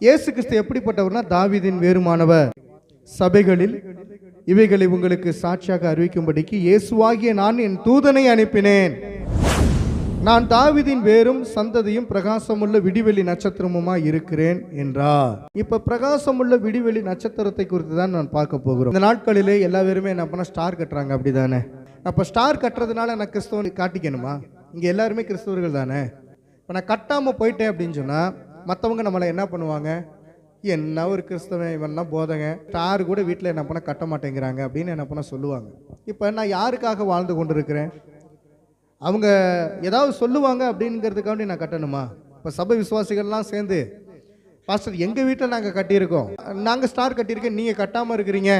இயேசு கிறிஸ்து எப்படிப்பட்டவர்னா தாவிதின் வேறுமானவர். சபைகளில் இவைகளை உங்களுக்கு சாட்சியாக அறிவிக்கும்படிக்கு இயேசுவாகிய நான் என் தூதனை அனுப்பினேன். நான் தாவீதின் வேறும் சந்ததியும் பிரகாசமுள்ள விடிவெளி நட்சத்திரமுமா இருக்கிறேன் என்றார். இப்ப பிரகாசமுள்ள விடிவெளி நட்சத்திரத்தை குறித்து தான் நான் பார்க்க போகிறோம். இந்த நாட்களிலே எல்லா பேருமே என்ன பண்ண ஸ்டார் கட்டுறாங்க அப்படிதானே? அப்ப ஸ்டார் கட்டுறதுனால நான் கிறிஸ்தவன் காட்டிக்கணுமா? இங்க எல்லாருமே கிறிஸ்தவர்கள் தானே? இப்போ நான் கட்டாம போயிட்டேன் அப்படின்னு சொன்னா மற்றவங்க நம்மளை என்ன பண்ணுவாங்க? என்ன ஒரு கிறிஸ்தவன் இவன்லாம் போதங்க ஸ்டார் கூட வீட்டில் என்ன பண்ண கட்ட மாட்டேங்கிறாங்க? அப்படின்னு என்ன பண்ண சொல்லுவாங்க. இப்போ நான் யாருக்காக வாழ்ந்து கொண்டிருக்கிறேன்? அவங்க ஏதாவது சொல்லுவாங்க அப்படிங்கிறதுக்காண்டி நான் கட்டணுமா? இப்போ சபை விசுவாசிகள்லாம் சேர்ந்து பாஸ்டர் எங்கள் வீட்டில் நாங்கள் கட்டியிருக்கோம்? நாங்கள் ஸ்டார் கட்டியிருக்கேன் நீங்கள் கட்டாமல் இருக்கிறீங்க.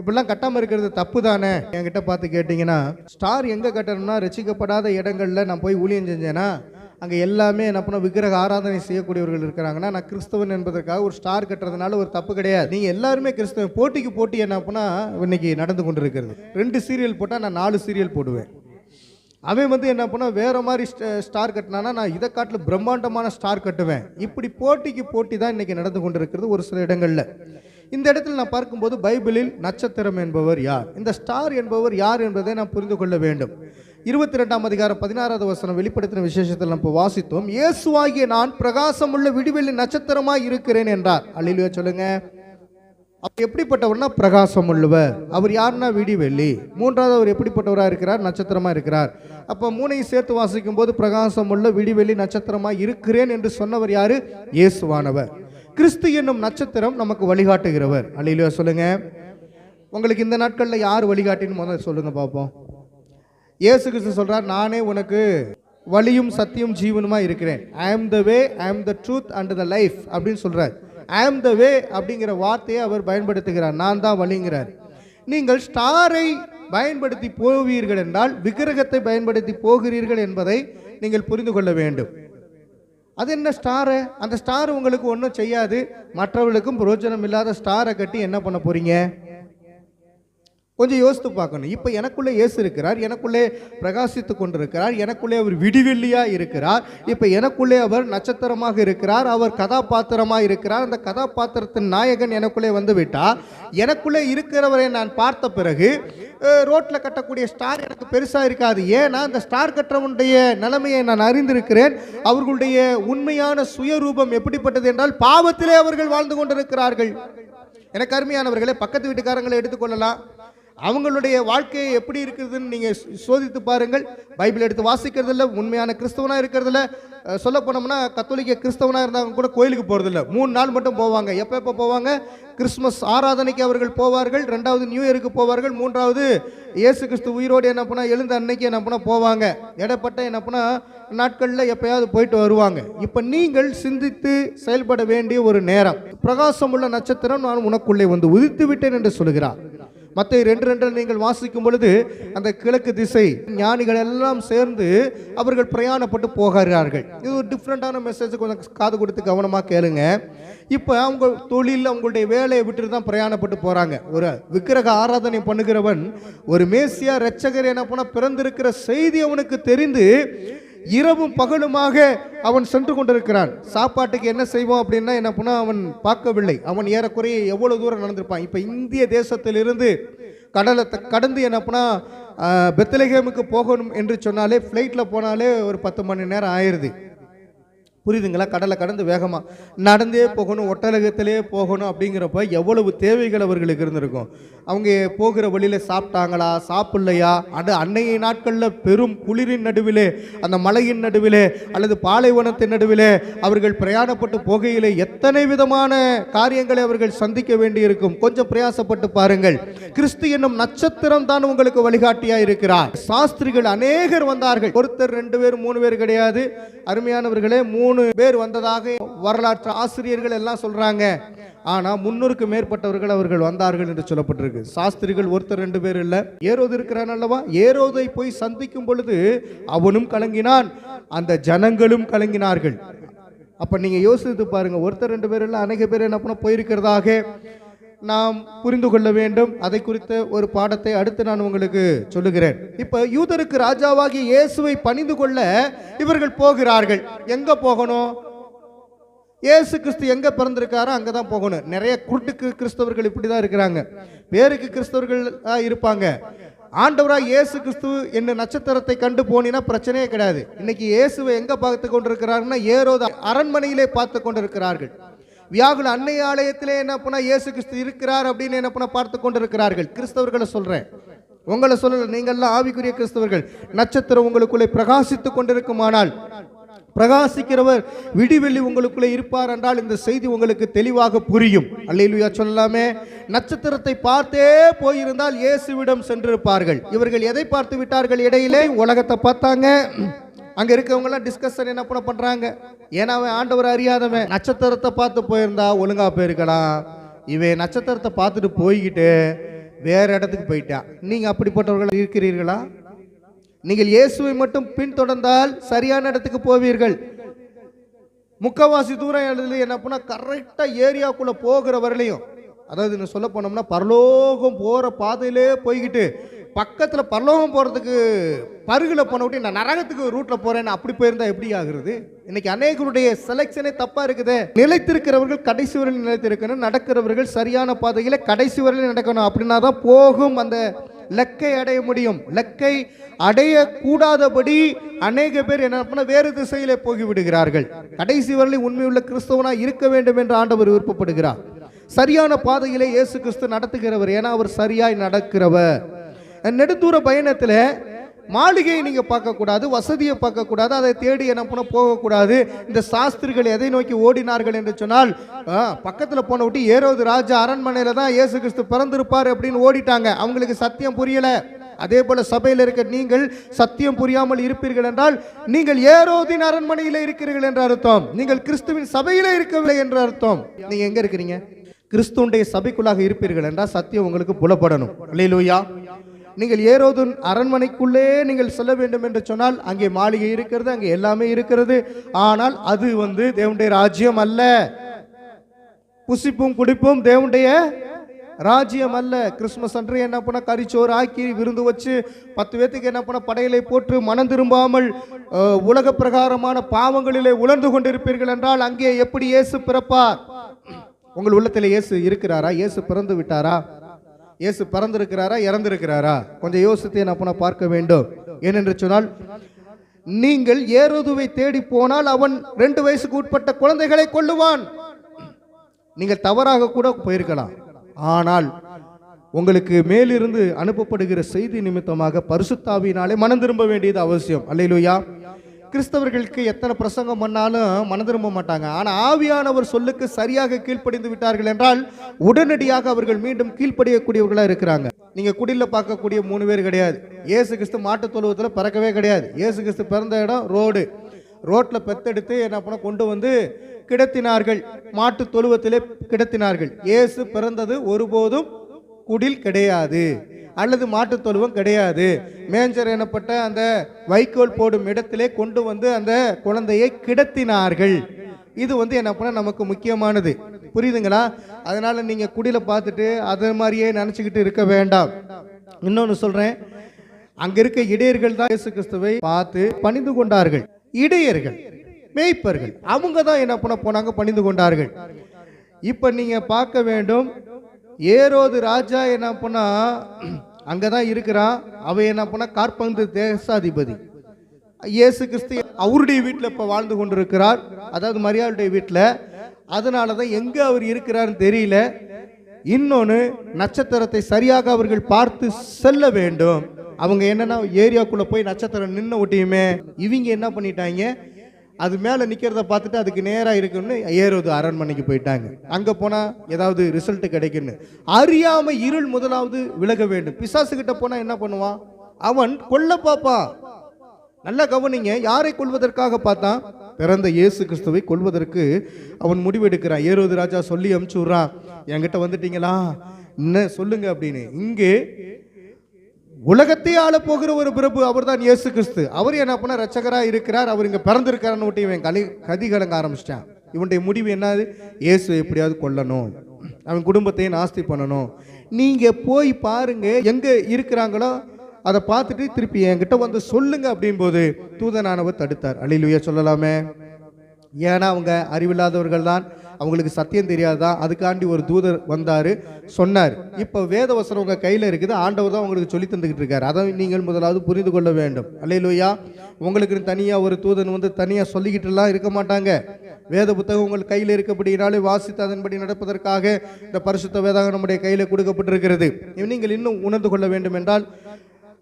இப்படிலாம் கட்டாமல் இருக்கிறது தப்பு தானே? என்கிட்ட பார்த்து கேட்டிங்கன்னா ஸ்டார் எங்கே கட்டணும்னா ரசிக்கப்படாத இடங்களில் நான் போய் ஊழியம் செஞ்சேன்னா அங்கே எல்லாமே என்ன பண்ண விக்கிரக ஆராதனை செய்யக்கூடியவர்கள் இருக்கிறாங்கன்னா நான் கிறிஸ்தவன் என்பதற்காக ஒரு ஸ்டார் கட்டுறதுனால ஒரு தப்பு கிடையாது. நீங்கள் எல்லாருமே கிறிஸ்தவன் போட்டிக்கு போட்டி என்ன பண்ணா இன்னைக்கு நடந்து கொண்டு இருக்கிறது ரெண்டு சீரியல் போட்டால் நான் நாலு சீரியல் போடுவேன். அவன் வந்து என்ன பண்ணா வேற மாதிரி ஸ்ட- ஸ்டார் கட்டினானா நான் இதை காட்டில் பிரம்மாண்டமான ஸ்டார் கட்டுவேன். இப்படி போட்டிக்கு போட்டி தான் இன்னைக்கு நடந்து கொண்டிருக்கிறது ஒரு சில இடங்களில். இந்த இடத்துல நான் பார்க்கும்போது பைபிளில் நட்சத்திரம் என்பவர் யார்? இந்த ஸ்டார் என்பவர் யார் என்பதை நான் புரிந்து கொள்ள வேண்டும். இருபத்தி ரெண்டாம் அதிகாரம் பதினாறாவது வசனம் வெளிப்படுத்தின விசேஷத்தில் நம்ம வாசித்தோம். இயேசுவாகிய நான் பிரகாசமுள்ள விடுவெளி நட்சத்திரமாய் இருக்கிறேன் என்றார். அல்லையிலுயா சொல்லுங்க. அவர் எப்படிப்பட்டவர்னா பிரகாசம் உள்ளவர் அவர் யாருன்னா? விடிவெள்ளி. மூன்றாவது அவர் எப்படிப்பட்டவராக இருக்கிறார்? நட்சத்திரமா இருக்கிறார். அப்போ மூணையும் சேர்த்து வாசிக்கும் போது பிரகாசம் உள்ள விடிவெள்ளி நட்சத்திரமா இருக்கிறேன் என்று சொன்னவர் யாரு? இயேசுவானவர். கிறிஸ்து என்னும் நட்சத்திரம் நமக்கு வழிகாட்டுகிறவர். அல்லையிலுயா சொல்லுங்க. உங்களுக்கு இந்த நாட்களில் யார் வழிகாட்டின்னு முதல்ல சொல்லுங்க பார்ப்போம். இயேசு கிறிஸ்து சொல்றார் நானே உனக்கு வழியும் சத்தியம் ஜீவனுமா இருக்கிறேன். ஐ ஆம் the way I am the truth and the life அப்படின்னு சொல்றார். ஐ ஆம் த வே அப்படிங்கிற வார்த்தையை அவர் பயன்படுத்துகிறார். நான் தான் வழிங்கிறார். நீங்கள் ஸ்டாரை பயன்படுத்தி போவீர்கள் என்றால் விக்கிரகத்தை பயன்படுத்தி போகிறீர்கள் என்பதை நீங்கள் புரிந்து கொள்ள வேண்டும். அது என்ன ஸ்டாரு? அந்த ஸ்டார் உங்களுக்கு ஒன்றும் செய்யாது. மற்றவர்களுக்கும் பிரயோஜனம் இல்லாத ஸ்டாரை கட்டி என்ன பண்ண போறீங்க? கொஞ்சம் யோசித்து பார்க்கணும். இப்போ எனக்குள்ளே இயேசு இருக்கிறார் எனக்குள்ளே பிரகாசித்து கொண்டிருக்கிறார் எனக்குள்ளே அவர் விடுவெள்ளியாக இருக்கிறார் இப்போ எனக்குள்ளே அவர் நட்சத்திரமாக இருக்கிறார் அவர் கதாபாத்திரமாக இருக்கிறார் அந்த கதாபாத்திரத்தின் நாயகன் எனக்குள்ளே வந்து விட்டால் எனக்குள்ளே இருக்கிறவரை நான் பார்த்த பிறகு ரோட்டில் கட்டக்கூடிய ஸ்டார் எனக்கு பெருசாக இருக்காது. ஏன்னா அந்த ஸ்டார் கட்டுறவனுடைய நிலைமையை நான் அறிந்திருக்கிறேன். அவர்களுடைய உண்மையான சுயரூபம் எப்படிப்பட்டது என்றால் பாவத்திலே அவர்கள் வாழ்ந்து கொண்டிருக்கிறார்கள். எனக்கு அருமையானவர்களே பக்கத்து வீட்டுக்காரங்களை எடுத்துக்கொள்ளலாம் அவங்களுடைய வாழ்க்கை எப்படி இருக்குதுன்னு நீங்கள் சோதித்து பாருங்கள். பைபிள் எடுத்து வாசிக்கிறதில்ல உண்மையான கிறிஸ்தவனாக இருக்கிறதில்ல. சொல்ல போனோம்னா கத்தோலிக்க கிறிஸ்தவனாக இருந்தாங்க கூட கோயிலுக்கு போகிறதில்ல மூணு நாள் மட்டும் போவாங்க. எப்போ எப்போ போவாங்க? கிறிஸ்மஸ் ஆராதனைக்கு அவர்கள் போவார்கள். ரெண்டாவது நியூ இயருக்கு போவார்கள். மூன்றாவது இயேசு கிறிஸ்து உயிரோடு என்ன பண்ணால் எழுந்த அன்னைக்கு என்ன பண்ணால் போவாங்க. இடப்பட்ட என்ன பண்ணால் நாட்களில் எப்பயாவது போயிட்டு வருவாங்க. இப்போ நீங்கள் சிந்தித்து செயல்பட வேண்டிய ஒரு நேரம். பிரகாசம் உள்ள நட்சத்திரம் நான் உனக்குள்ளே வந்து உதித்து விட்டேன் என்று சொல்கிறார் மற்ற ரெண்டு ரெண்டு நீங்கள் வாசிக்கும் பொழுது அந்த கிழக்கு திசை ஞானிகள் எல்லாம் சேர்ந்து அவர்கள் பிரயாணப்பட்டு போகிறார்கள். இது ஒரு டிஃப்ரெண்ட்டான மெசேஜ் கொஞ்சம் காது கொடுத்து கவனமாக கேளுங்க. இப்போ அவங்க தொழில் அவங்களுடைய வேலையை விட்டுட்டு தான் பிரயாணப்பட்டு போகிறாங்க ஒரு விக்கிரக ஆராதனை பண்ணுகிறவன் ஒரு மேசியா ரட்சகர் என்ன பண்ண பிறந்திருக்கிற செய்தி அவனுக்கு தெரிந்து இரவும் பகலுமாக அவன் சென்று கொண்டிருக்கிறான். சாப்பாட்டுக்கு என்ன செய்வோம் அப்படின்னா என்ன பண்ணால் அவன் பார்க்கவில்லை. அவன் ஏறக்குறைய எவ்வளவு தூரம் நடந்திருப்பான். இப்போ இந்திய தேசத்திலிருந்து கடலை கடந்து என்ன பண்ணா ஆஹ், போகணும் என்று சொன்னாலே ஃப்ளைட்டில் போனாலே ஒரு பத்து மணி நேரம் ஆயிடுது. புரியுதுங்களா? கடலை கடந்து வேகமாக நடந்தே போகணும் ஒட்டலகத்திலே போகணும் அப்படிங்கிறப்ப எவ்வளவு தேவைகள் அவர்களுக்கு இருந்திருக்கும். அவங்க போகிற வழியில் சாப்பிட்டாங்களா? சாப்பிட்லையா? அது அன்னைய நாட்களில் பெரும் குளிரின் நடுவிலே அந்த மலையின் நடுவிலே அல்லது பாலைவனத்தின் நடுவிலே அவர்கள் பிரயாணப்பட்டு போகையிலே எத்தனை விதமான காரியங்களை அவர்கள் சந்திக்க வேண்டியிருக்கும்? கொஞ்சம் பிரயாசப்பட்டு பாருங்கள். கிறிஸ்து என்னும் நட்சத்திரம் தான் உங்களுக்கு வழிகாட்டியாக இருக்கிறார். சாஸ்திரிகள் அநேகர் வந்தார்கள். ஒருத்தர் ரெண்டு பேர் மூணு பேர் கிடையாது. அருமையானவர்களே மூணு மூணு பேர் வந்ததாக வரலாற்று ஆசிரியர்கள் எல்லாம் சொல்றாங்க. ஆனா முன்னூறுக்கு மேற்பட்டவர்கள் அவர்கள் வந்தார்கள் என்று சொல்லப்பட்டிருக்கு. சாஸ்திரிகள் ஒருத்தர் ரெண்டு பேர் இல்ல. ஏரோது இருக்கிறான் அல்லவா? ஏரோதை போய் சந்திக்கும் பொழுது அவனும் கலங்கினான். அந்த ஜனங்களும் கலங்கினார்கள். அப்ப நீங்க யோசித்து பாருங்க ஒருத்தர் ரெண்டு பேர் இல்ல அநேக பேர் என்ன பண்ண போயிருக்கிறதாக? நாம் புரிந்து கொள்ள வேண்டும். அதை குறித்த ஒரு பாடத்தை அடுத்து நான் உங்களுக்கு சொல்லுகிறேன். இப்ப யூதருக்கு ராஜாவாகிய இயேசுவை பணிந்து கொள்ள இவர்கள் போகிறார்கள். எங்க போகணும்? இயேசு கிறிஸ்து எங்க பிறந்திருக்காரோ அங்கே தான் போகணும். நிறைய குருட்டுக்கு கிறிஸ்தவர்கள் இப்படி தான் இருக்கிறாங்க. பேருக்கு கிறிஸ்தவர்கள் தான் இருப்பாங்க. ஆண்டவராக இயேசு கிறிஸ்து என்ன நட்சத்திரத்தை கண்டு போனீங்கன்னா பிரச்சனையே கிடையாது. இன்னைக்கு இயேசுவை எங்க பார்த்து கொண்டிருக்கிறாருன்னா ஏரோத அரண்மனையிலே பார்த்து கொண்டிருக்கிறார்கள். வியாகுல அன்னை ஆலயத்திலே என்ன பண்ணா இயேசு கிறிஸ்து இருக்கிறார் அப்படின்னு என்ன பண்ண பார்த்து கொண்டிருக்கிறார்கள். கிறிஸ்தவர்களை சொல்றேன். உங்களை சொல்லல நீங்கள்லாம் ஆவிக்குரிய கிறிஸ்தவர்கள். நட்சத்திரம் உங்களுக்குள்ளே பிரகாசித்துக் கொண்டிருக்குமானால் பிரகாசிக்கிறவர் விடிவெள்ளி உங்களுக்குள்ளே இருப்பார் என்றால் இந்த செய்தி உங்களுக்கு தெளிவாக புரியும். அல்லேலூயா சொல்லலாமே. நட்சத்திரத்தை பார்த்தே போயிருந்தால் இயேசுவிடம் சென்றிருப்பார்கள். இவர்கள் எதை பார்த்து விட்டார்கள் இடையிலே? உலகத்தை பார்த்தாங்க. அங்க இருக்கவங்க எல்லாம் டிஸ்கஷன் என்ன பண்ண பண்றாங்க? ஏன்னா அவன் ஆண்டவர் அறியாதவன். நட்சத்திரத்தை பார்த்து போயிருந்தா ஒழுங்கா போயிருக்கலாம். இவன் நட்சத்திரத்தை பார்த்துட்டு போய்கிட்டு வேற இடத்துக்கு போயிட்டான். நீங்க அப்படிப்பட்டவர்கள் இருக்கிறீர்களா? நீங்கள் இயேசுவை மட்டும் பின்தொடர்ந்தால் சரியான இடத்துக்கு போவீர்கள். முக்கவாசி தூரம் எழுதுல என்ன பண்ணா கரெக்டாக ஏரியாக்குள்ளே போகிற வரலையும் அதாவது இன்னும் சொல்ல போனோம்னா பரலோகம் போகிற பாதையிலே போய்கிட்டு பக்கத்தில் பரலோகம் போகிறதுக்கு பருகில் போன விட்டு நான் நரகத்துக்கு ரூட்டில் போகிறேன்னு அப்படி போயிருந்தா எப்படி ஆகுறது? இன்னைக்கு அநேகருடைய செலெக்ஷனே தப்பாக இருக்குது. நிலைத்திருக்கிறவர்கள் கடைசி வரையில் நிலைத்திருக்கணும். நடக்கிறவர்கள் சரியான பாதையில் கடைசி வரையில் நடக்கணும். அப்படின்னா தான் போகும் அந்த லக்கை அடைய முடியும். லக்கை அடையக்கூடாதபடி அநேக பேர் என்ன பண்ண வேறு திசையிலே போகிவிடுகிறார்கள் கடைசி வரையில் உண்மையுள்ள கிறிஸ்தவனா இருக்க வேண்டும் என்று ஆண்டவர் விருப்பப்படுகிறார். சரியான பாதையிலே இயேசு கிறிஸ்து நடத்துகிறவர். ஏன்னா அவர் சரியாய் நடக்கிறவர். நெடுந்தூர பயணத்தில் மாளிகையை நீங்கள் பார்க்கக்கூடாது வசதியை பார்க்கக்கூடாது அதை தேடி என்ன பண்ண போகக்கூடாது. இந்த சாஸ்திரிகள் எதை நோக்கி ஓடினார்கள் என்று சொன்னால் பக்கத்தில் போன விட்டு ஏரோது ராஜா அரண்மனையில் தான் இயேசு கிறிஸ்து பிறந்திருப்பார் அப்படின்னு ஓடிட்டாங்க. அவங்களுக்கு சத்தியம் புரியலை. அதே போல சபையில் இருக்க நீங்கள் சத்தியம் புரியாமல் இருப்பீர்கள் என்றால் நீங்கள் ஏரோதின் அரண்மனையில் இருக்கிறீர்கள் என்ற அர்த்தம். நீங்கள் கிறிஸ்துவின் சபையில் இருக்கவில்லை என்ற அர்த்தம். நீங்க எங்க இருக்கிறீங்க? கிறிஸ்துவுடைய சபைக்குள்ளாக இருப்பீர்கள் என்றால் சத்தியம் உங்களுக்கு புலப்படணும். அல்லேலூயா. நீங்கள் ஏரோதுன் அரண்மனைக்குள்ளே நீங்கள் செல்ல வேண்டும் என்று சொன்னால் அங்கே மாளிகை இருக்கிறது அங்கே எல்லாமே இருக்கிறது. ஆனால் அது வந்து தேவனுடைய ராஜ்யம் அல்ல. புசிப்பும் குடிப்பும் தேவனுடைய ராஜ்யம் அல்ல. கிறிஸ்மஸ் அன்று என்ன பண்ண கறிச்சோறு ஆக்கி விருந்து வச்சு பத்து பேத்துக்கு என்ன பண்ண படையலை போட்டு மனம் திரும்பாமல் உலக பிரகாரமான பாவங்களிலே உணர்ந்து கொண்டிருப்பீர்கள் என்றால் அங்கே எப்படி இயேசு பிறப்பார்? உங்கள் உள்ளத்தில் இயேசு இருக்கிறாரா? இயேசு பிறந்து விட்டாரா? இயேசு பறந்திருக்கிறாரா இறந்திருக்கிறாரா? கொஞ்சம் யோசித்து என்ன பண்ண பார்க்க வேண்டும். ஏனென்று சொன்னால் நீங்கள் ஏரோதுவை தேடி போனால் அவன் ரெண்டு வயசுக்கு உட்பட்ட குழந்தைகளை கொள்ளுவான் நீங்கள் தவறாக கூட போயிருக்கலாம். ஆனால் உங்களுக்கு மேலிருந்து அனுப்பப்படுகிற செய்தி நிமித்தமாக பரிசுத்தாவினாலே மனம் திரும்ப வேண்டியது அவசியம். அல்லையிலுயா கிறிஸ்தவர்களுக்கு எத்தனை பிரசங்கம் பண்ணாலும் மன திரும்ப மாட்டாங்க. ஆனால் ஆவியானவர் சொல்லுக்கு சரியாக கீழ்ப்படிந்து விட்டார்கள் என்றால் உடனடியாக அவர்கள் மீண்டும் கீழ்ப்படியக்கூடியவர்களாக இருக்கிறாங்க. நீங்கள் குடியில் பார்க்கக்கூடிய மூணு பேர் கிடையாது. இயேசு கிறிஸ்து மாட்டுத் தொழுவத்தில் பிறக்கவே கிடையாது. இயேசு கிறிஸ்து பிறந்த இடம் ரோடு. ரோட்டில் பெத்தெடுத்து என்ன பண்ண கொண்டு வந்து கிடத்தினார்கள். மாட்டு தொழுவத்திலே கிடத்தினார்கள். இயேசு பிறந்தது ஒருபோதும் குடில் கிடையாது. அல்லது மாட்டுத் தொழுவம் கிடையாது. மேஞ்சர் எனப்பட்ட அந்த வைக்கோல் போடும் இடத்திலே கொண்டு வந்து அந்த குழந்தையை கிடத்தினார்கள். இது வந்து என்ன பண்ண நமக்கு முக்கியமானது. புரியுதுங்களா? அதனால நீங்க குடியில பார்த்துட்டு அதே மாதிரியே நினச்சிக்கிட்டு இருக்க வேண்டாம். இன்னொன்று சொல்றேன். அங்க இருக்க இடையர்கள் தான் இயேசு கிறிஸ்துவை பார்த்து பணிந்து கொண்டார்கள். இடையர்கள் மேய்ப்பர்கள் அவங்க தான் என்ன பண்ண போனாங்க? பணிந்து கொண்டார்கள். இப்போ நீங்க பார்க்க வேண்டும் ஏரோது ராஜா என்ன பண்ணா அங்கே தான் இருக்கிறான். அவன் என்ன பண்ணா கார்பந்து தேசாதிபதி. இயேசு கிறிஸ்து அவருடைய வீட்டில் இப்போ வாழ்ந்து கொண்டிருக்கிறார். அதாவது மரியாளுடைய வீட்டில். அதனால தான் எங்கே அவர் இருக்கிறாருன்னு தெரியல. இன்னொன்று நட்சத்திரத்தை சரியாக அவர்கள் பார்த்து செல்ல வேண்டும். அவங்க என்னன்னா ஏரியாக்குள்ளே போய் நட்சத்திரம் நின்ன ஒட்டியுமே. இவங்க என்ன பண்ணிட்டாங்க அது மேலே நிற்கிறத பார்த்துட்டு அதுக்கு நேராக இருக்குன்னு ஏறுவது அரண்மனைக்கு போயிட்டாங்க. அங்கே போனால் ஏதாவது ரிசல்ட் கிடைக்குன்னு அறியாமல் இருள் முதலாவது விலக வேண்டும். பிசாசுகிட்ட போனால் என்ன பண்ணுவான்? அவன் கொல்ல பார்ப்பான் நல்லா கவனிங்க யாரை கொல்வதற்காக பார்த்தான்? பிறந்த இயேசு கிறிஸ்துவை கொல்வதற்கு அவன் முடிவெடுக்கிறான். ஏறுவது ராஜா சொல்லி அமுச்சு விட்றான். என்கிட்ட வந்துட்டீங்களா? என்ன? சொல்லுங்க அப்படின்னு. இங்கே உலகத்தையே ஆள போகிற ஒரு பிரபு அவர்தான் இயேசு கிறிஸ்து. அவர் என்ன பண்ண ரச்சகராக இருக்கிறார். அவர் இங்கே பிறந்திருக்காருன்னு விட்டு இவன் கலி கதி கலங்க ஆரம்பிச்சிட்டான். இவனுடைய முடிவு என்னது? இயேசு எப்படியாவது கொல்லணும். அவன் குடும்பத்தையும் நாஸ்தி பண்ணணும். நீங்கள் போய் பாருங்க எங்கே இருக்கிறாங்களோ அதை பார்த்துட்டு திருப்பி என்கிட்ட வந்து சொல்லுங்க அப்படின்போது தூதனானவர் தடுத்தார். அழிலுயா சொல்லலாமே. ஏன்னா அவங்க அறிவில்லாதவர்கள் தான் அவங்களுக்கு சத்தியம் தெரியாதான் அதுக்காண்டி ஒரு தூதர் வந்தார் சொன்னார். இப்போ வேத வசனம் உங்கள் கையில் இருக்குது ஆண்டவர் தான் உங்களுக்கு சொல்லி தந்துக்கிட்டு இருக்காரு. அதை நீங்கள் முதலாவது புரிந்து கொள்ள வேண்டும். அல்லையிலோயா உங்களுக்கு தனியாக ஒரு தூதன் வந்து தனியாக சொல்லிக்கிட்டுலாம் இருக்க மாட்டாங்க. வேத புத்தகம் உங்கள் கையில் இருக்கப்படினாலே வாசித்து அதன்படி நடப்பதற்காக இந்த பரிசுத்த வேதாக நம்முடைய கையில் கொடுக்கப்பட்டிருக்கிறது. நீங்கள் இன்னும் உணர்ந்து கொள்ள வேண்டும் என்றால்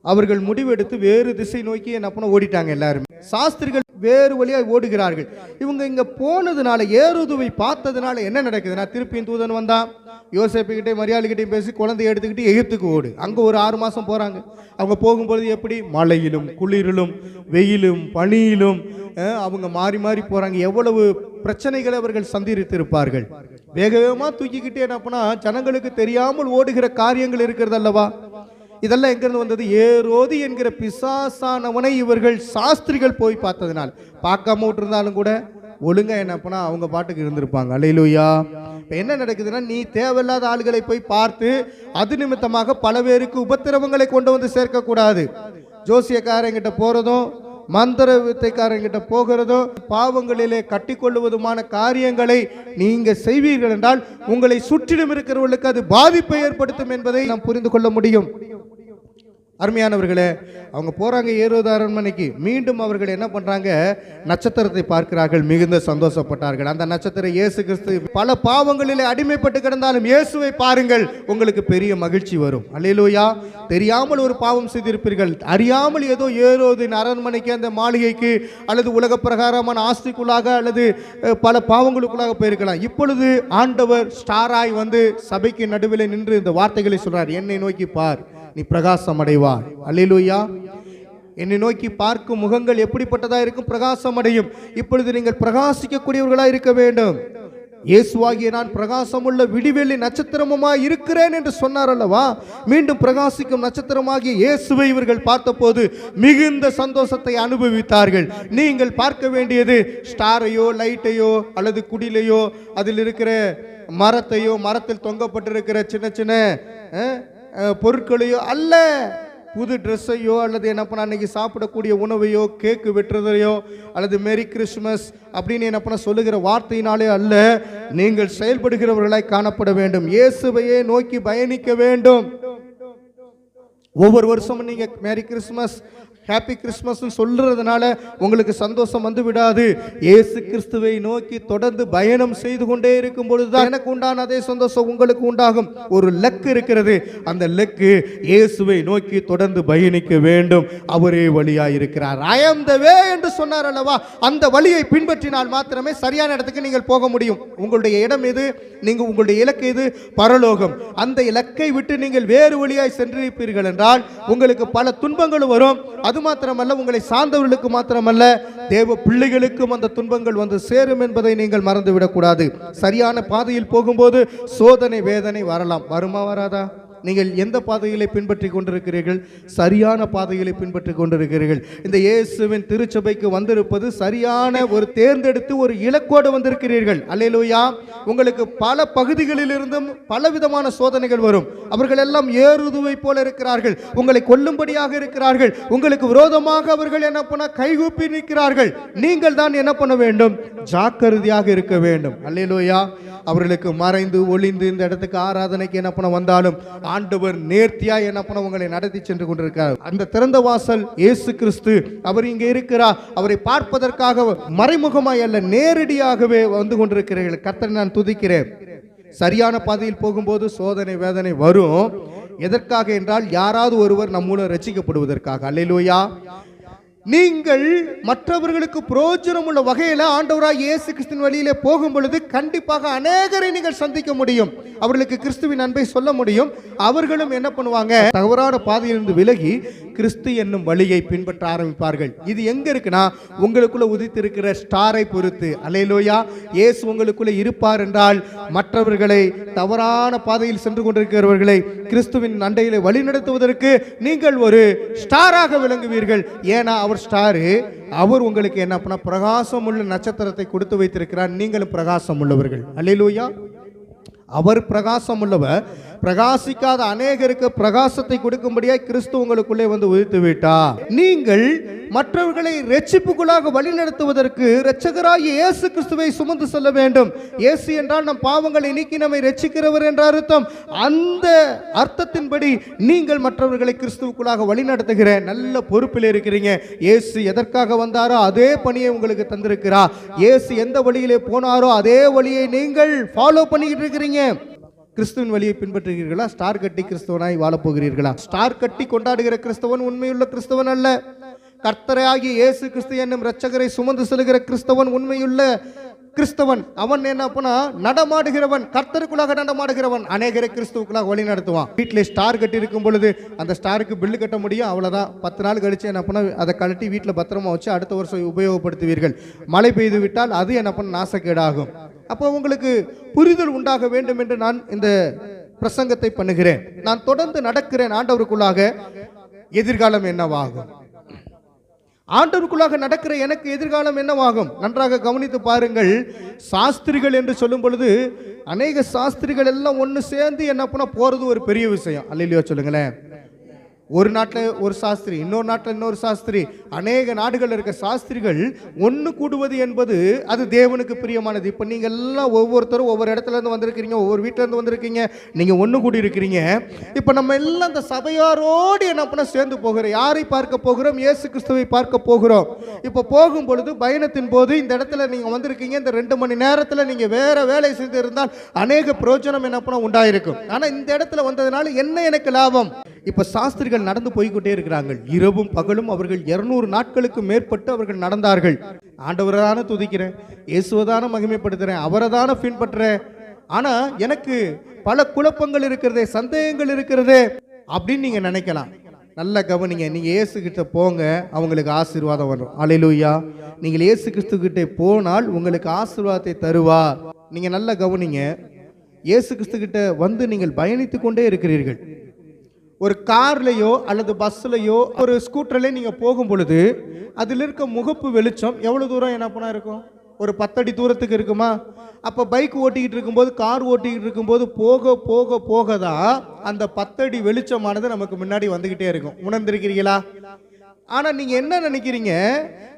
அவர்கள் முடிவெடுத்து வேறு திசை நோக்கி என்ன பண்ண ஓடிட்டாங்க எல்லாருமே. சாஸ்திரிகள் வேறு வழியாக ஓடுகிறார்கள். இவங்க இங்க போனதுனால ஏறுதுவை பார்த்ததுனால என்ன நடக்குதுன்னா திருப்பியும் தூதன் வந்தான். யோசேப்புக்கிட்டே மரியாதைக்கிட்டையும் பேசி குழந்தைய எடுத்துக்கிட்டு எகிப்துக்கு ஓடு. அங்கே ஒரு ஆறு மாதம் போகிறாங்க அவங்க போகும்பொழுது எப்படி? மழையிலும் குளிரிலும் வெயிலும் பனியிலும் அவங்க மாறி மாறி போகிறாங்க எவ்வளவு பிரச்சனைகளை அவர்கள் சந்தித்திருப்பார்கள். வேக வேகமாக தூக்கிக்கிட்டே என்ன பண்ணா ஜனங்களுக்கு தெரியாமல் ஓடுகிற காரியங்கள் இருக்கிறது அல்லவா? இதெல்லாம் எங்கிருந்து வந்தது? ஏரோது என்கிற பிசாசானவனை இவர்கள் சாஸ்திரிகள் போய் பார்த்ததுனால். பார்க்காம விட்டுருந்தாலும் கூட ஒழுங்கா என்ன பண்ணா அவங்க பாட்டுக்கு இருந்திருப்பாங்க. அல்லையிலூயா இப்போ என்ன நடக்குதுன்னா நீ தேவையில்லாத ஆளுகளை போய் பார்த்து அது நிமித்தமாக பல பேருக்கு உபத்திரவங்களை கொண்டு வந்து சேர்க்கக்கூடாது. ஜோசியக்காரங்கிட்ட போகிறதும் மந்திர வித்தைக்காரங்கிட்ட போகிறதோ பாவங்களிலே கட்டிக்கொள்ளுவதுமான காரியங்களை நீங்க செய்வீர்கள் என்றால் உங்களை சுற்றிலும் இருக்கிறவர்களுக்கு அது பாதிப்பை ஏற்படுத்தும் என்பதை நாம் புரிந்து கொள்ள முடியும். அருமையானவர்களே அவங்க போகிறாங்க ஏறுவது அரண்மனைக்கு மீண்டும் அவர்கள் என்ன பண்ணுறாங்க நட்சத்திரத்தை பார்க்கிறார்கள் மிகுந்த சந்தோஷப்பட்டார்கள். அந்த நட்சத்திரம் இயேசு கிறிஸ்து பல பாவங்களில் அடிமைப்பட்டு கிடந்தாலும் இயேசுவை பாருங்கள் உங்களுக்கு பெரிய மகிழ்ச்சி வரும். அல்லையிலோயா தெரியாமல் ஒரு பாவம் செய்திருப்பீர்கள். அறியாமல் ஏதோ ஏறுவதின் அரண்மனைக்கு அந்த மாளிகைக்கு அல்லது உலக பிரகாரமான ஆஸ்திக்குள்ளாக அல்லது பல பாவங்களுக்குள்ளாக போயிருக்கலாம். இப்பொழுது ஆண்டவர் ஸ்டாராய் வந்து சபைக்கு நடுவில் நின்று இந்த வார்த்தைகளை சொல்கிறார் என்னை நோக்கி பார். நீ பிரகாசம் அடைவாய் அலிலுயா என்னை நோக்கி பார்க்கும் முகங்கள் எப்படிப்பட்டதாக இருக்கும்? பிரகாசம் அடையும் இப்பொழுது நீங்கள் பிரகாசிக்கக்கூடியவர்களாக இருக்க வேண்டும். இயேசுவாகிய நான் பிரகாசமுள்ள விடிவெள்ளி நட்சத்திரமுமாய் இருக்கிறேன் என்று சொன்னார் அல்லவா? மீண்டும் பிரகாசிக்கும் நட்சத்திரமாகிய இயேசுவை இவர்கள் பார்த்தபோது மிகுந்த சந்தோஷத்தை அனுபவித்தார்கள். நீங்கள் பார்க்க வேண்டியது ஸ்டாரையோ லைட்டையோ அல்லது குடிலையோ அதில் இருக்கிற மரத்தையோ மரத்தில் தொங்கப்பட்டிருக்கிற சின்ன சின்ன பொருட்களையோ அல்ல புது ட்ரெஸ்ஸையோ அல்லது என்ன பண்ண அன்னைக்கு சாப்பிடக்கூடிய உணவையோ கேக்கு வெட்டுறதையோ அல்லது மேரி கிறிஸ்மஸ் அப்படின்னு என்ன பண்ண சொல்லுகிற வார்த்தையினாலே அல்ல நீங்கள் செயல்படுகிறவர்களாய் காணப்பட வேண்டும். இயேசுவையே நோக்கி பயணிக்க வேண்டும். ஒவ்வொரு வருஷமும் நீங்கள் மேரி கிறிஸ்மஸ் ஹாப்பி கிறிஸ்மஸ்ன்னு சொல்றதுனால உங்களுக்கு சந்தோஷம் வந்து விடாது. இயேசு கிறிஸ்துவை நோக்கி தொடர்ந்து பயணம் செய்து கொண்டே இருக்கும் பொழுதுதான் எனக்கு உண்டான அதே சந்தோஷம் உங்களுக்கு உண்டாகும். ஒரு லக்கு இருக்கிறது. அந்த லக்கு இயேசுவை நோக்கி தொடர்ந்து பயணிக்க வேண்டும். அவரே வழியாக இருக்கிறார். ஐ என்று சொன்னார் அல்லவா? அந்த வழியை பின்பற்றினால் மாத்திரமே சரியான இடத்துக்கு நீங்கள் போக முடியும். உங்களுடைய இடம் எது? நீங்க உங்களுடைய இலக்கு எது? பரலோகம். அந்த இலக்கை விட்டு நீங்கள் வேறு வழியாய் சென்றிருப்பீர்கள் என்றால் உங்களுக்கு பல துன்பங்களும் வரும். அது மாத்திரமல்ல உங்களை சார்ந்தவர்களுக்கு மாத்திரமல்ல தேவ பிள்ளைகளுக்கும் அந்த துன்பங்கள் வந்து சேரும் என்பதை நீங்கள் மறந்துவிடக்கூடாது. சரியான பாதையில் போகும்போது சோதனை வேதனை வரலாம். வருமா வராதா? நீங்கள் எந்த பாதைகளை பின்பற்றி கொண்டிருக்கிறீர்கள்? சரியான பாதைகளை பின்பற்றி கொண்டிருக்கிறீர்கள். இந்த இயேசுவின் திருச்சபைக்கு வந்திருப்பது சரியான ஒரு தேர்ந்தெடுத்து ஒரு இலக்கோடு வந்திருக்கிறீர்கள். அல்லையிலோயா உங்களுக்கு பல பகுதிகளிலிருந்தும் பலவிதமான சோதனைகள் வரும். அவர்கள் எல்லாம் ஏறுதுவை போல இருக்கிறார்கள். உங்களை கொல்லும்படியாக இருக்கிறார்கள். உங்களுக்கு விரோதமாக அவர்கள் என்ன பண்ண கைகூப்பி நிற்கிறார்கள். நீங்கள் தான் என்ன பண்ண வேண்டும்? ஜாக்கிரதையாக இருக்க வேண்டும். அல்லையிலோயா அவர்களுக்கு மறைந்து ஒளிந்து இந்த இடத்துக்கு ஆராதனைக்கு என்ன பண்ண வந்தாலும் ஆண்டவர் நேர்த்தியா என்ன பண்ண உங்களை நடத்தி சென்று கொண்டிருக்கிறார். அந்த திறந்த வாசல் இயேசு கிறிஸ்து அவர் இங்கே இருக்கிறார். அவரை பார்ப்பதற்காக மறைமுகமாய் அல்ல நேரடியாகவே வந்து கொண்டிருக்கிறீர்கள். கர்த்தரை நான் துதிக்கிறேன். சரியான பாதையில் போகும்போது சோதனை வேதனை வரும். எதற்காக என்றால் யாராவது ஒருவர் நம்மூலம் ரசிக்கப்படுவதற்காக. அல்லையிலோயா நீங்கள் மற்றவர்களுக்கு பிரயோஜனம் உள்ள வகையில் ஆண்டவராய் இயேசு கிறிஸ்துவின் வழியிலே போகும் பொழுது கண்டிப்பாக அநேகரை நீங்கள் சந்திக்க முடியும். அவர்களுக்கு கிறிஸ்துவின் அன்பை சொல்ல முடியும். அவர்களும் என்ன பண்ணுவாங்க? தவறான பாதையிலிருந்து விலகி கிறிஸ்து என்னும் வழியை பின்பற்ற ஆரம்பிப்பார்கள். இது எங்க இருக்குன்னா உங்களுக்குள்ள உதித்திருக்கிற ஸ்டாரை பொறுத்து. அலையிலோயா இயேசு உங்களுக்குள்ள இருப்பார் என்றால் மற்றவர்களை தவறான பாதையில் சென்று கொண்டிருக்கிறவர்களை கிறிஸ்துவின் அண்டையிலே வழிநடத்துவதற்கு நீங்கள் ஒரு ஸ்டாராக விளங்குவீர்கள். ஏன்னா அவர் ஸ்டாரு. அவர் உங்களுக்கு என்ன பண்ண பிரகாசம் உள்ள நட்சத்திரத்தை கொடுத்து வைத்திருக்கிறார். நீங்களும் பிரகாசம் உள்ளவர்கள் அல்லேலூயா. அவர் பிரகாசம் உள்ளவர் பிரகாசிக்காத அநேகருக்கு பிரகாசத்தை கொடுக்கும்படியாய் கிறிஸ்து உங்களுக்குள்ளே வந்து உதித்து விட்டா நீங்கள் மற்றவர்களை ரட்சிப்புக்குள்ளாக வழிநடத்துவதற்கு இரட்சகராகிய இயேசு கிறிஸ்துவை சுமந்து செல்ல வேண்டும். இயேசு என்றால் நம் பாவங்களை நீக்கி நம்மை ரட்சிக்கிறவர் என்ற அர்த்தம். அந்த அர்த்தத்தின்படி நீங்கள் மற்றவர்களை கிறிஸ்துவுக்குள்ளாக வழிநடத்துகிற நல்ல பொறுப்பில் இருக்கிறீங்க. இயேசு எதற்காக வந்தாரோ அதே பணியை உங்களுக்கு தந்திருக்கிறார். இயேசு எந்த வழியிலே போனாரோ அதே வழியை நீங்கள் ஃபாலோ பண்ணிக்கிட்டு இருக்கிறீங்க. கிறிஸ்துவின் வழியை பின்பற்றுகிறீர்களா? ஸ்டார் கட்டி கிறிஸ்தவனாய் வாழப்போகிறீர்களா? ஸ்டார் கட்டி கொண்டாடுகிற கிறிஸ்தவன் உண்மையுள்ள கிறிஸ்தவன் அல்ல. கர்த்தரையாகி இயேசு கிறிஸ்து என்னும் இரட்சகரை சுமந்து செல்கிற கிறிஸ்தவன் உண்மையுள்ள கிறிஸ்தவன். அவன் என்ன பண்ணா நடமாடுகிறவன் கர்த்தருக்குள்ளாக நடமாடுகிறவன் அநேகரை கிறிஸ்துவுக்குள்ளாக வழி நடத்துவான். வீட்டில் ஸ்டார் கட்டி இருக்கும் பொழுது அந்த ஸ்டாருக்கு பில்லு கட்ட முடியும் அவ்வளோதான் பத்து நாள் கழிச்சு என்ன பண்ண அதை கழட்டி வீட்டில் பத்திரமா வச்சு அடுத்த வருஷம் உபயோகப்படுத்துவீர்கள். மழை பெய்து விட்டால் அது என்ன பண்ண நாசக்கேடாகும். அப்போ உங்களுக்கு புரிதல் உண்டாக வேண்டும் என்று நான் இந்த பிரசங்கத்தை பண்ணுகிறேன். நான் தொடர்ந்து நடக்கிறேன் ஆண்டவருக்குள்ளாக. எதிர்காலம் என்னவாகும்? ஆண்டவருக்குள்ளாக நடக்கிற எனக்கு எதிர்காலம் என்னவாகும்? நன்றாக கவனித்து பாருங்கள். சாஸ்திரிகள் என்று சொல்லும் பொழுது அநேக சாஸ்திரிகள் எல்லாம் ஒன்று சேர்ந்து என்ன பண்ண போகிறது ஒரு பெரிய விஷயம். அல்லையோ சொல்லுங்களேன். ஒரு நாட்டில் ஒரு சாஸ்திரி இன்னொரு நாட்டில் இன்னொரு சாஸ்திரி. அநேக நாடுகளில் இருக்க சாஸ்திரிகள் ஒன்று கூடுவது என்பது அது தேவனுக்கு பிரியமானது. இப்போ நீங்கள் எல்லாம் ஒவ்வொருத்தரும் ஒவ்வொரு இடத்துல இருந்து வந்திருக்கிறீங்க ஒவ்வொரு வீட்டிலேருந்து வந்திருக்கீங்க. நீங்கள் ஒன்று கூடி இருக்கிறீங்க. இப்போ நம்ம எல்லாம் இந்த சபையாரோடு என்ன பண்ண சேர்ந்து போகிறோம். யாரை பார்க்க போகிறோம்? இயேசு கிறிஸ்துவை பார்க்க போகிறோம். இப்போ போகும் பொழுது பயணத்தின் போது இந்த இடத்துல நீங்கள் வந்திருக்கீங்க. இந்த ரெண்டு மணி நேரத்தில் நீங்கள் வேறு வேலை செய்து இருந்தால் அநேக பிரயோஜனம் என்ன பண்ண உண்டாயிருக்கும். ஆனால் இந்த இடத்துல வந்ததுனால என்ன எனக்கு லாபம்? இப்போ சாஸ்திரிகள் நடந்து போய்கொண்டே இருக்கிறாங்க இரவும் பகலும் அவர்கள் இருநூறு நாட்களுக்கு மேற்பட்டு அவர்கள் நடந்தார்கள். ஆண்டவரை தானே துதிக்கிறேன் இயேசுவதான மகிமைப்படுத்துகிறேன் அவரை தானே பின்பற்றுறேன். ஆனால் எனக்கு பல குழப்பங்கள் இருக்கிறதே சந்தேகங்கள் இருக்கிறதே அப்படின்னு நீங்கள் நினைக்கலாம். நல்ல கவனிங்க நீங்கள் இயேசு கிட்ட போங்க அவங்களுக்கு ஆசீர்வாதம் வரும். அலையிலூயா நீங்கள் இயேசு கிறிஸ்து கிட்டே போனால் உங்களுக்கு ஆசீர்வாதத்தை தருவா நீங்கள் நல்ல கவனிங்க இயேசு கிறிஸ்து கிட்ட வந்து நீங்கள் பயணித்து கொண்டே இருக்கிறீர்கள். ஒரு கார்லேயோ அல்லது பஸ்லையோ ஒரு ஸ்கூட்டர்லேயே நீங்கள் போகும் பொழுது அதில் இருக்க முகப்பு வெளிச்சம் எவ்வளோ தூரம் என்ன பண்ணால் இருக்கும்? ஒரு பத்தடி தூரத்துக்கு இருக்குமா? அப்போ பைக் ஓட்டிக்கிட்டு இருக்கும்போது கார் ஓட்டிக்கிட்டு இருக்கும்போது போக போக போக தான் அந்த பத்தடி வெளிச்சமானது நமக்கு முன்னாடி வந்துக்கிட்டே இருக்கும். உணர்ந்திருக்கிறீங்களா ஆனால் நீங்கள் என்ன நினைக்கிறீங்க?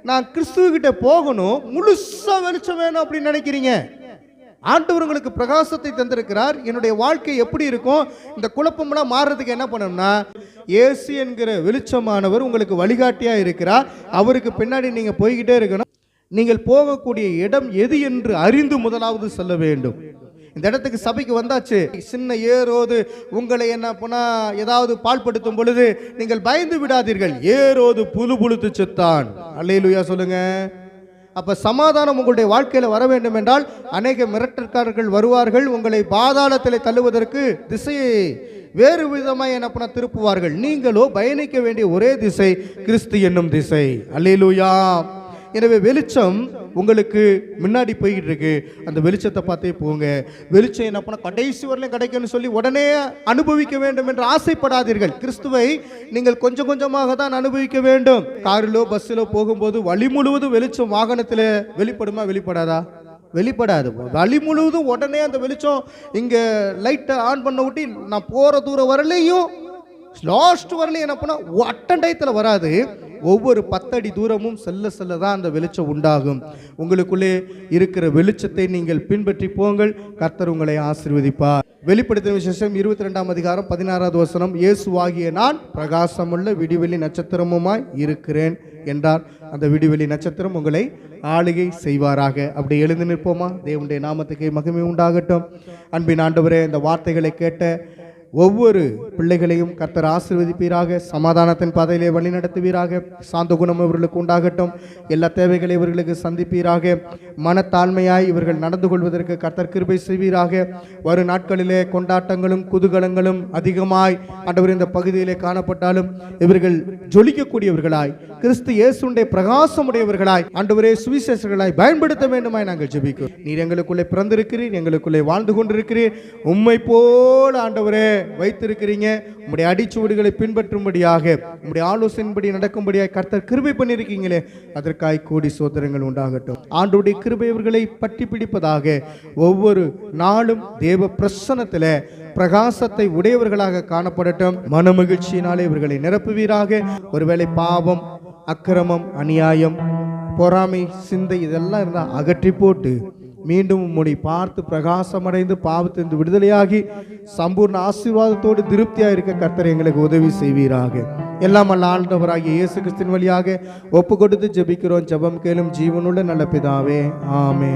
நான் கிறிஸ்துவகிட்ட போகணும் முழுசாக வெளிச்சம் வேணும் அப்படின்னு நினைக்கிறீங்க. ஆண்டவர் உங்களுக்கு பிரகாசத்தை தந்திருக்கிறார். என்னுடைய வாழ்க்கை எப்படி இருக்கும்? இந்த குழப்பம்லாம் மாறுறதுக்கு என்ன பண்ணணும்னா ஏசு என்கிற வெளிச்சமானவர் உங்களுக்கு வழிகாட்டியா இருக்கிறார். அவருக்கு பின்னாடி நீங்க போய்கிட்டே இருக்கணும். நீங்கள் போகக்கூடிய இடம் எது என்று அறிந்து முதலாவது செல்ல வேண்டும். இந்த இடத்துக்கு சபைக்கு வந்தாச்சு. சின்ன ஏரோது உங்களை என்ன போனா ஏதாவது பால்படுத்தும் பொழுது நீங்கள் பயந்து விடாதீர்கள். ஏரோது புழு புழுத்து செத்தான். அல்லையிலுயா சொல்லுங்க. அப்போ சமாதானம் உங்களுடைய வாழ்க்கையில் வர வேண்டும் என்றால் அநேக மிரட்டற்காரர்கள் வருவார்கள் உங்களை பாதாளத்தில் தள்ளுவதற்கு திசையை வேறு விதமாக என்ன பண்ண திருப்புவார்கள். நீங்களோ பயணிக்க வேண்டிய ஒரே திசை கிறிஸ்து என்னும் திசை. அல்லேலூயா. எனவே வெளிச்சம் உங்களுக்கு முன்னாடி போய்கிட்டு இருக்கு அந்த வெளிச்சத்தை பார்த்தே போங்க. வெளிச்சம் என்ன பண்ண கடைசி வரலையும் கிடைக்கும்னு சொல்லி உடனே அனுபவிக்க வேண்டும் என்று ஆசைப்படாதீர்கள். கிறிஸ்துவை நீங்கள் கொஞ்சம் கொஞ்சமாக தான் அனுபவிக்க வேண்டும். காரிலோ பஸ்ஸிலோ போகும்போது வழி முழுவதும் வெளிச்சம் வாகனத்தில் வெளிப்படுமா வெளிப்படாதா? வெளிப்படாது. வழி முழுவதும் உடனே அந்த வெளிச்சம் இங்கே லைட்டை ஆன் பண்ண விட்டு நான் போகிற தூரம் வரலையும் லாஸ்ட் வரல என்ன பண்ணால் அட்டண்டயத்தில் வராது. ஒவ்வொரு பத்தடி தூரமும் செல்ல செல்ல தான் அந்த வெளிச்சம் உண்டாகும். உங்களுக்குள்ளே இருக்கிற வெளிச்சத்தை நீங்கள் பின்பற்றி போங்கள். கர்த்தர் உங்களை ஆசிர்வதிப்பார். வெளிப்படுத்தின விசேஷம் இருபத்தி ரெண்டாம் அதிகாரம் பதினாறாவது வசனம். இயேசுவாகிய நான் பிரகாசமுள்ள விடிவெளி நட்சத்திரமுமாய் இருக்கிறேன் என்றார். அந்த விடிவெளி நட்சத்திரம் உங்களை ஆளுகை செய்வாராக. அப்படி எழுந்து நிற்போமா? தேவனுடைய நாமத்துக்கு மகிமை உண்டாகட்டும். அன்பின் ஆண்டவரே இந்த வார்த்தைகளை கேட்ட ஒவ்வொரு பிள்ளைகளையும் கர்த்தர் ஆசீர்வதிப்பீராக சமாதானத்தின் பாதையிலே வழி நடத்துவீராக சாந்த குணம் இவர்களுக்கு உண்டாகட்டும். எல்லா தேவைகளை இவர்களுக்கு சந்திப்பீராக. மனத்தாழ்மையாய் இவர்கள் நடந்து கொள்வதற்கு கர்த்தர் கிருபை செய்வீராக. வரும் நாட்களிலே கொண்டாட்டங்களும் குதூகலங்களும் அதிகமாய் ஆண்டவர் இந்த பகுதியிலே காணப்பட்டாலும் இவர்கள் ஜொலிக்கக்கூடியவர்களாய் கிறிஸ்து இயேசுடைய பிரகாசமுடையவர்களாய் ஆண்டவரே சுவிசேஷர்களாய் பயன்படுத்த வேண்டுமாய் நாங்கள் ஜெபிக்கிறோம். நீர் எங்களுக்குள்ளே பிறந்திருக்கிறீர் எங்களுக்குள்ளே வாழ்ந்து கொண்டிருக்கிறீர். உம்மை போல ஆண்டவரே வைத்திருக்கிறீங்க. உம்முடைய அடிச்சுவடுகளை பின்பற்றும்படியாக உம்முடைய ஆலோசனைப்படி நடக்கும்படியாக கர்த்தர் கிருபை பண்ணியிருக்கீங்களே. அதற்காய் கூடி சோதனங்கள் உண்டாகட்டும். ஆண்டுடைய கிருபை இவர்களை பற்றி பிடிப்பதாக ஒவ்வொரு நாளும் தேவ பிரசனத்தில் பிரகாசத்தை உடையவர்களாக காணப்படட்டும். மனமகிழ்ச்சியினாலே இவர்களை நிரப்புவீராக. ஒருவேளை பாவம் அக்கிரமம் அநியாயம் பொறாமை சிந்தை இதெல்லாம் இருந்தால் அகற்றி போட்டு மீண்டும் உம்முடைய பார்த்து பிரகாசமடைந்து பாவத்திலிருந்து விடுதலையாகி சம்பூர்ண ஆசீர்வாதத்தோடு திருப்தியாக இருக்க கர்த்தர் எங்களுக்கு உதவி செய்வீராக. எல்லாம் அல்ல ஆண்டவராகிய இயேசு கிறிஸ்தின் வழியாக ஒப்பு கொடுத்து ஜெபிக்கிறோம். ஜெபம் கேளும் ஜீவனுள்ள நல்ல பிதாவே. ஆமே